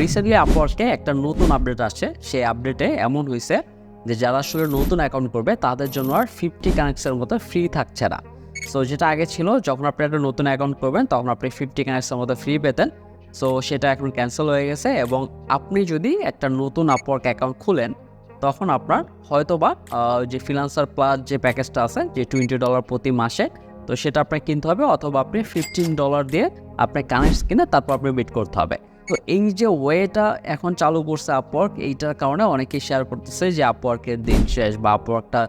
Recently আপওয়ার্কে একটা নতুন update আসছে। সেই আপডেটে এমন হয়েছে যে যারা আসলে নতুন অ্যাকাউন্ট করবে তাদের জন্য আর ফিফটি কানেক্সের মতো ফ্রি থাকছে না। সো যেটা আগে ছিল যখন আপনি একটা নতুন অ্যাকাউন্ট করবেন তখন আপনি ফিফটি কানেক্সের মতো ফ্রি পেতেন। সো সেটা এখন ক্যান্সেল হয়ে গেছে এবং আপনি যদি একটা নতুন আপওয়ার্ক অ্যাকাউন্ট খুলেন তখন আপনার হয়তোবা আহ, যে ফিনান্সার প্লাস যে প্যাকেজটা আছে যে টোয়েন্টি ডলার প্রতি মাসে তো সেটা আপনাকে কিনতে হবে অথবা আপনি ফিফটিন ডলার দিয়ে আপনি কানেক্ট কিনে তারপর আপনি বিট করতে হবে। তো এই যে ওয়েটা এখন চালু করছে আপওয়ার্ক এইটার কারণে অনেকেই শেয়ার করতেছে যে আপওয়ার্কের দিন শেষ বা আপওয়ার্কটা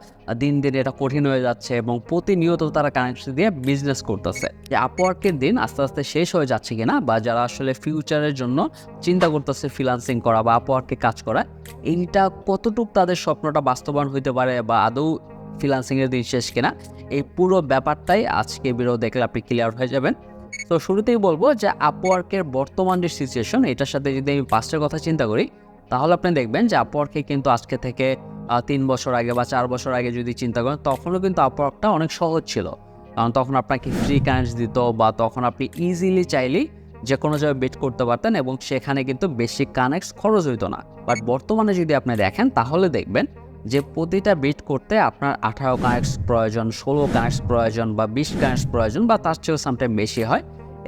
দিন দিন এটা কঠিন হয়ে যাচ্ছে এবং প্রতিনিয়ত তারা কানেকশন দিয়ে বিজনেস করতেছে। যে আপওয়ার্কের দিন আস্তে আস্তে শেষ হয়ে যাচ্ছে কিনা বা যারা আসলে ফিউচারের জন্য চিন্তা করতেছে ফ্রিলান্সিং করা বা আপওয়ার্কে কাজ করা, এইটা কতটুক তাদের স্বপ্নটা বাস্তবায়ন হইতে পারে বা আদৌ ফ্রিলান্সিংয়ের দিন শেষ কিনা, এই পুরো ব্যাপারটাই আজকে ভিডিও দেখলে আপনি ক্লিয়ার হয়ে যাবেন। তো শুরুতেই বলব যে আপওয়ার্কের বর্তমান যে সিচুয়েশন এটার সাথে যদি আমি পাঁচটার কথা চিন্তা করি, তাহলে আপনি দেখবেন যে আপওয়ার্কে কিন্তু আজকে থেকে তিন বছর আগে বা চার বছর আগে যদি চিন্তা করেন, তখনও কিন্তু আপওয়ার্কটা অনেক সহজ ছিল। কারণ তখন আপনাকে ফ্রি কানেক্ট দিত বা তখন আপনি ইজিলি চাইলেই যে কোনো জায়গায় বেট করতে পারতেন এবং সেখানে কিন্তু বেশি কানেক্ট খরচ হইতো না। বাট বর্তমানে যদি আপনি দেখেন, তাহলে দেখবেন যে প্রতিটা বিট করতে আপনার আঠারো কানেক্ট প্রয়োজন, ষোলো কানেক্ট প্রয়োজন বা বিশ কানেক্ট প্রয়োজন বা তার চেয়েও সামটাইম বেশি হয়।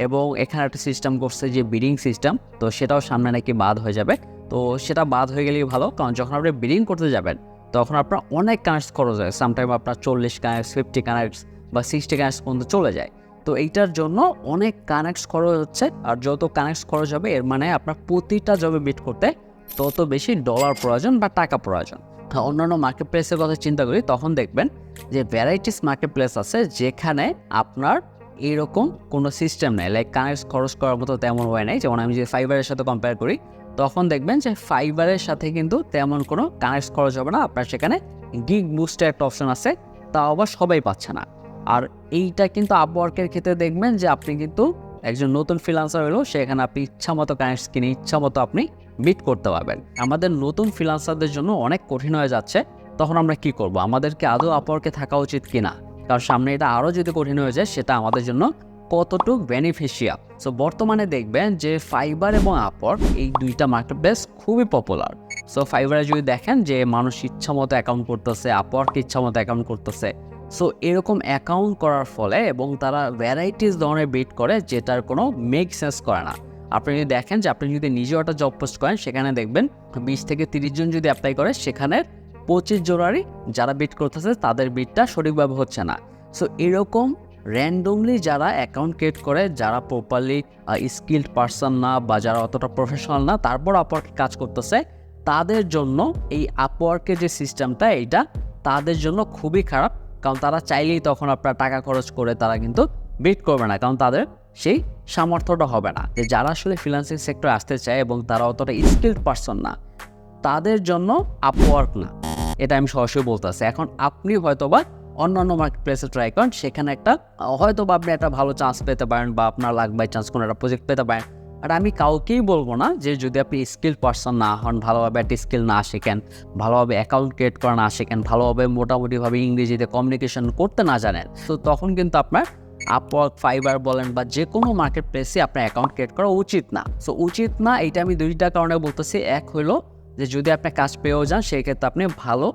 এবং এখানে একটা সিস্টেম করছে যে বিডিং সিস্টেম তো সেটাও সামনে নাকি বাদ হয়ে যাবে। তো সেটা বাদ হয়ে গেলেই ভালো, কারণ যখন আপনি বিডিং করতে যাবেন, তখন আপনার অনেক কানেক্টস খরচ হয়। সামটাইম আপনার চল্লিশ কানেক্টস ফিফটি কানেক্টস বা সিক্সটি কানেক্ট পর্যন্ত চলে যায়। তো এইটার জন্য অনেক কানেক্টস খরচ হচ্ছে, আর যত কানেক্টস খরচ হবে, এর মানে আপনার প্রতিটা জবে বিট করতে তত বেশি ডলার প্রয়োজন বা টাকা প্রয়োজন। অন্যান্য মার্কেট প্লেসের কথা চিন্তা করি, তখন দেখবেন যে ভ্যারাইটিস মার্কেট প্লেস আছে, যেখানে আপনার এরকম কোনো সিস্টেম নেই। লাইক কানেক্ট খরচ করার মতো তেমন হয় নাই। যেমন আমি যে ফাইবারের সাথে কম্পেয়ার করি, তখন দেখবেন যে ফাইবারের সাথে কিন্তু তেমন কোনো কানেক্ট খরচ হবে না। আপনার সেখানে গিগ বুস্টের একটা অপশন আছে, তা আবার সবাই পাচ্ছে না। আর এইটা কিন্তু আপওয়ার্কের ক্ষেত্রে দেখবেন যে আপনি কিন্তু একজন নতুন ফ্রিলান্সার হলেও সেখানে আপনি ইচ্ছা মতো কানেক্ট কিনে, ইচ্ছা মতো আপনি বিট করতে পারবেন। আমাদের নতুন ফ্রিলান্সারদের জন্য অনেক কঠিন হয়ে যাচ্ছে। তখন আমরা কি করব? আমাদেরকে আদৌ আপওয়ার্কে থাকা উচিত কিনা? কারণ সামনে এটা আরও যদি কঠিন হয়ে যায়, সেটা আমাদের জন্য কতটুক বেনিফিশিয়াল সো বর্তমানে দেখবেন যে ফাইবার এবং আপওয়ার্ক এই দুইটা মার্কেট প্লেস খুবই পপুলার সো ফাইবারে যদি দেখেন যে মানুষ ইচ্ছা মতো অ্যাকাউন্ট করতেছে আপওয়ার্ক ইচ্ছা মতো অ্যাকাউন্ট করতেছে সো এরকম অ্যাকাউন্ট করার ফলে এবং তারা ভ্যারাইটিস ধরনের বিট করে, যেটার কোনো মেক সেন্স করে না। আপনি যদি দেখেন যে আপনি যদি নিজেও একটা জব পোস্ট করেন, সেখানে দেখবেন বিশ থেকে তিরিশ জন যদি অ্যাপ্লাই করে সেখানে পঁচিশ জোড়ারই যারা বিট করতেছে তাদের বিটটা সঠিকভাবে হচ্ছে না। সো এরকম র্যান্ডমলি যারা অ্যাকাউন্ট ক্রিয়েট করে, যারা প্রপারলি স্কিল্ড পারসন না বা যারা অতটা প্রফেশনাল না, তারপর আপওয়ার্কে কাজ করতেছে, তাদের জন্য এই আপওয়ার্কের যে সিস্টেমটা এটা তাদের জন্য খুবই খারাপ। কারণ তারা চাইলেই তখন আপনার টাকা খরচ করে তারা কিন্তু বিট করবে না, কারণ তাদের সেই সামর্থ্যটা হবে না। যে যারা আসলে ফিনান্সিং সেক্টরে আসতে চায় এবং তারা অতটা স্কিল্ড পারসন না, তাদের জন্য আপওয়ার্ক না। এটা আমি সরাসরি বলতেছি এখন আপনি হয়তোবা অন্যান্য মার্কেট প্লেসে ট্রাই করেন, সেখানে একটা হয়তো বা আপনি একটা ভালো চান্স পেতে পারেন বা আপনার লাক বাই চান্স কোনো একটা প্রজেক্ট পেতে পারেন। আর আমি কাউকেই বলব না যে যদি আপনি স্কিল পারসন না হন, ভালোভাবে একটা স্কিল না শেখেন, ভালোভাবে অ্যাকাউন্ট ক্রিয়েট করা না শেখেন, ভালোভাবে মোটামুটিভাবে ইংরেজিতে কমিউনিকেশন করতে না জানেন, তো তখন কিন্তু আপনার আপওয়ার্ক ফাইবার বলেন বা যে কোনো মার্কেট প্লেসে আপনার অ্যাকাউন্ট ক্রিয়েট করা উচিত না। সো উচিত না এটা আমি দুইটা কারণে বলতেছি। এক হলো যে যদি আপনি কাজ পেয়েও যান সেই ক্ষেত্রে আপনি ভালো।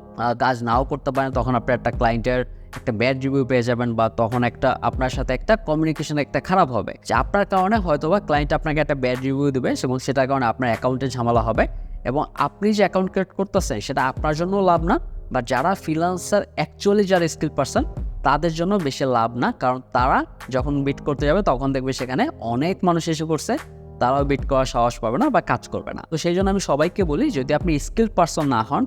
কাজ নাও করতে পারেন, তখন আপনি একটা ক্লায়েন্টের একটা ব্যাড রিভিউ পেয়ে যাবেন বা তখন একটা আপনার সাথে একটা কমিউনিকেশন একটা খারাপ হবে। যে আপনার কারণে হয়তো বা ক্লায়েন্ট আপনাকে একটা ব্যাড রিভিউ দেবে এবং সেটার কারণে আপনার অ্যাকাউন্টে ঝামেলা হবে এবং আপনি যে অ্যাকাউন্ট ক্রিয়েট করতেছেন, সেটা আপনার জন্য লাভ না, বা যারা ফ্রিলান্সার অ্যাকচুয়ালি যারা স্কিল পারসন তাদের জন্য বেশি লাভ না। কারণ তারা যখন বিট করতে যাবে, তখন দেখবে সেখানে অনেক মানুষ এসে করছে তারাও বিট করার সাহস পাবে না বা কাজ করবে না। তো সেই জন্য আমি সবাইকে বলি, যদি আপনি স্কিল পারসন না হন,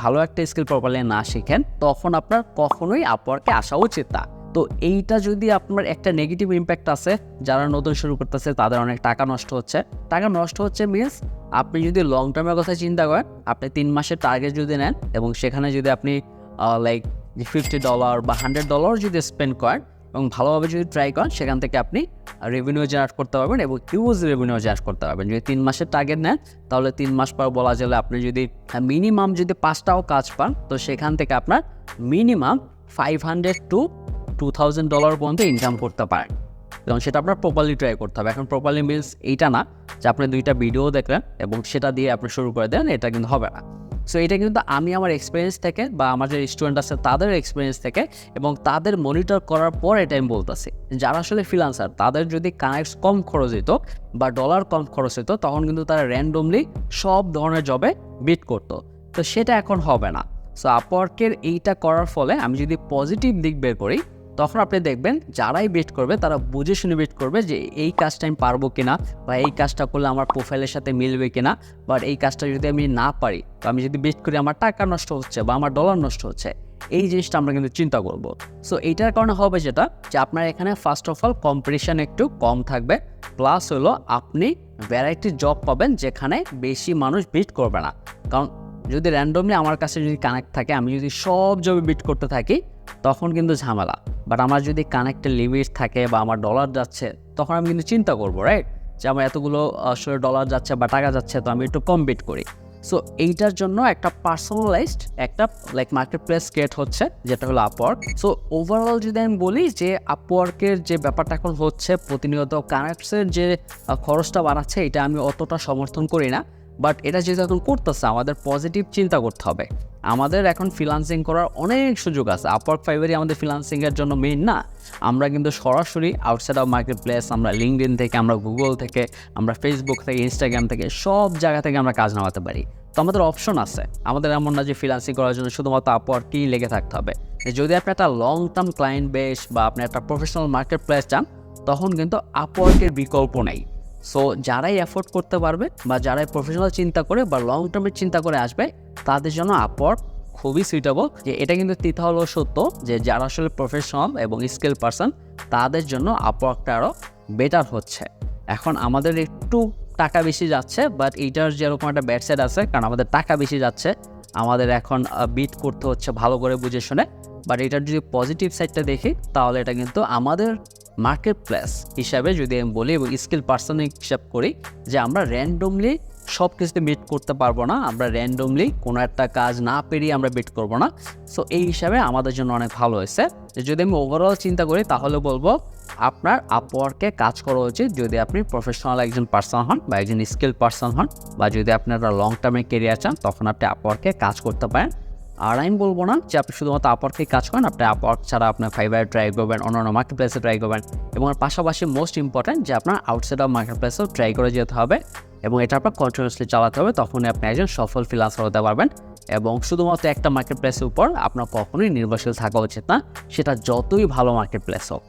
ভালো একটা স্কিল প্রপারলি না শিখেন, তখন আপনার কখনোই আপওয়ার্কে আসা উচিত না। তো এইটা যদি আপনার একটা নেগেটিভ ইম্প্যাক্ট আছে, যারা নতুন শুরু করতেছে, তাদের অনেক টাকা নষ্ট হচ্ছে। টাকা নষ্ট হচ্ছে মিনস আপনি যদি লং টার্মের কথা চিন্তা করেন, আপনি তিন মাসের টার্গেট যদি নেন এবং সেখানে যদি আপনি লাইক ফিফটি ডলার বা হান্ড্রেড ডলার যদি স্পেন্ড করেন এবং ভালোভাবে যদি ট্রাই করেন, সেখান থেকে আপনি রেভিনিউ জেনারেট করতে পারবেন এবং হিউজ রেভিনিউ জেনারেট করতে পারবেন। যদি তিন মাসের টার্গেট নেন, তাহলে তিন মাস পর বলা গেলে আপনি যদি মিনিমাম যদি পাঁচটাও কাজ পান, তো সেখান থেকে আপনার minimum five hundred to two thousand dollar পর্যন্ত ইনকাম করতে পারেন। এবং সেটা আপনার প্রপারলি ট্রাই করতে হবে। এখন প্রপারলি মিনস এইটা না যে আপনি দুইটা ভিডিও দেখলেন এবং সেটা দিয়ে আপনি শুরু করে দেন, এটা কিন্তু হবে না। সো এটা কিন্তু আমি আমার এক্সপিরিয়েন্স থেকে বা আমার যে স্টুডেন্ট আছে, তাদের এক্সপিরিয়েন্স থেকে এবং তাদের মনিটর করার পর এটা আমি বলতেছি। যারা আসলে ফ্রিলান্সার তাদের যদি কানেক্ট কম খরচ হতো বা ডলার কম খরচ হতো তখন কিন্তু তারা র্যান্ডমলি সব ধরনের জবে বিট করতো। তো সেটা এখন হবে না। সো আপওয়ার্কের এইটা করার ফলে আমি যদি পজিটিভ দিক বের করি তখন আপনি দেখবেন যারাই বেট করবে, তারা বুঝে শুনে বেট করবে যে এই কাজটা আমি পারব কিনা বা এই কাজটা করলে আমার প্রোফাইলের সাথে মিলবে কিনা। বাট এই কাজটা যদি আমি না পারি তো আমি যদি বেট করি, আমার টাকা নষ্ট হচ্ছে বা আমার ডলার নষ্ট হচ্ছে, এই জিনিসটা আমরা কিন্তু চিন্তা করব। সো এইটার কারণে হবে যেটা, যে আপনার এখানে ফার্স্ট অফ অল কম্পিটিশন একটু কম থাকবে। প্লাস হলো আপনি ভ্যারাইটি জব পাবেন যেখানে বেশি মানুষ বিট করবে না। কারণ যদি র্যান্ডমলি আমার কাছে যদি কানেক্ট থাকে, আমি যদি সব জবে বিট করতে থাকি, তখন কিন্তু ঝামেলা। বাট আমার যদি কানেক্টের লিমিট থাকে বা আমার ডলার যাচ্ছে, তখন আমি কিন্তু চিন্তা করব রাইট যে আমার এতগুলো আসলে ডলার যাচ্ছে বা টাকা যাচ্ছে, তো আমি একটু কম বিট করি। সো এইটার জন্য একটা পার্সোনালাইজড একটা লাইক মার্কেট প্লেস ক্রিয়েট হচ্ছে, যেটা হলো আপওয়ার্ক সো ওভারঅল যদি আমি বলি যে আপওয়ার্কের যে ব্যাপারটা এখন হচ্ছে, প্রতিনিয়ত কানেক্টসের যে খরচটা বাড়াচ্ছে, এটা আমি অতটা সমর্থন করি না। বাট এটা যেহেতু এখন করতেছে, আমাদের পজিটিভ চিন্তা করতে হবে। আমাদের এখন ফ্রিলান্সিং করার অনেক সুযোগ আছে। আপওয়ার্ক ফাইবারই আমাদের ফ্রিলান্সিংয়ের জন্য মেইন না। আমরা কিন্তু সরাসরি আউটসাইড অফ মার্কেট প্লেস আমরা লিঙ্কডিন থেকে, আমরা গুগল থেকে, আমরা ফেসবুক থেকে ইনস্টাগ্রাম থেকে, সব জায়গা থেকে আমরা কাজ নামাতে পারি। তো আমাদের অপশন আছে। আমাদের এমন না যে ফ্রিলান্সিং করার জন্য শুধুমাত্র আপওয়ার্কই লেগে থাকতে হবে। যদি আপনি একটা লং টার্ম ক্লায়েন্ট বেস বা আপনি একটা প্রফেশনাল মার্কেট প্লেস চান, তখন কিন্তু আপওয়ার্কের বিকল্প নেই। সো যারাই অ্যাফোর্ড করতে পারবে বা যারাই প্রফেশনাল চিন্তা করে বা লং টার্মের চিন্তা করে আসবে, তাদের জন্য আপওয়ার্ক খুবই সুইটেবল যে এটা কিন্তু তিথা হলো সত্য যে যারা আসলে প্রফেশনাল এবং স্কিল পারসন তাদের জন্য আপওয়ার্কটা আরও বেটার হচ্ছে। এখন আমাদের একটু টাকা বেশি যাচ্ছে বাট এইটার যেরকম একটা ব্যাড সাইড আছে, কারণ আমাদের টাকা বেশি যাচ্ছে, আমাদের এখন বিট করতে হচ্ছে ভালো করে বুঝে শুনে। বাট এটার যদি পজিটিভ সাইডটা দেখি, তাহলে এটা কিন্তু আমাদের মার্কেট প্লেস হিসাবে যদি আমি বলি এবং স্কিল পার্সন হিসাব করি যে আমরা র্যান্ডমলি সব কিছুতে বিট করতে পারব না, আমরা র্যান্ডমলি কোনো একটা কাজ না পেরিয়ে আমরা বিট করব না। সো এই হিসাবে আমাদের জন্য অনেক ভালো হয়েছে। যদি আমি ওভারঅল চিন্তা করি, তাহলে বলব আপনার আপওয়ার্কে কাজ করা উচিত যদি আপনি প্রফেশনাল একজন পার্সন হন বা একজন স্কিল পার্সন হন বা যদি আপনি একটা লং টার্মে কেরিয়ার চান, তখন আপনি আপওয়ার্কে কাজ করতে পারেন। আর আমি বলব না যে আপনি শুধুমাত্র আপওয়ার্কে কাজ করেন, আপনি আপওয়ার্ক ছাড়া আপনার ফাইবার ট্রাই করবেন অন্যান্য মার্কেট প্লেসে ট্রাই করবেন এবং পাশাপাশি মোস্ট ইম্পর্ট্যান্ট যে আপনার আউটসাইড অফ মার্কেট প্লেসেও ট্রাই করে যেতে হবে এবং এটা আপনার কন্টিনিউসলি চালাতে হবে, তখনই আপনি একজন সফল ফ্রিলান্সার হতে পারবেন। এবং শুধুমাত্র একটা মার্কেট প্লেসের উপর আপনার কখনোই নির্ভরশীল থাকা উচিত না, সেটা যতই ভালো মার্কেট প্লেস হোক।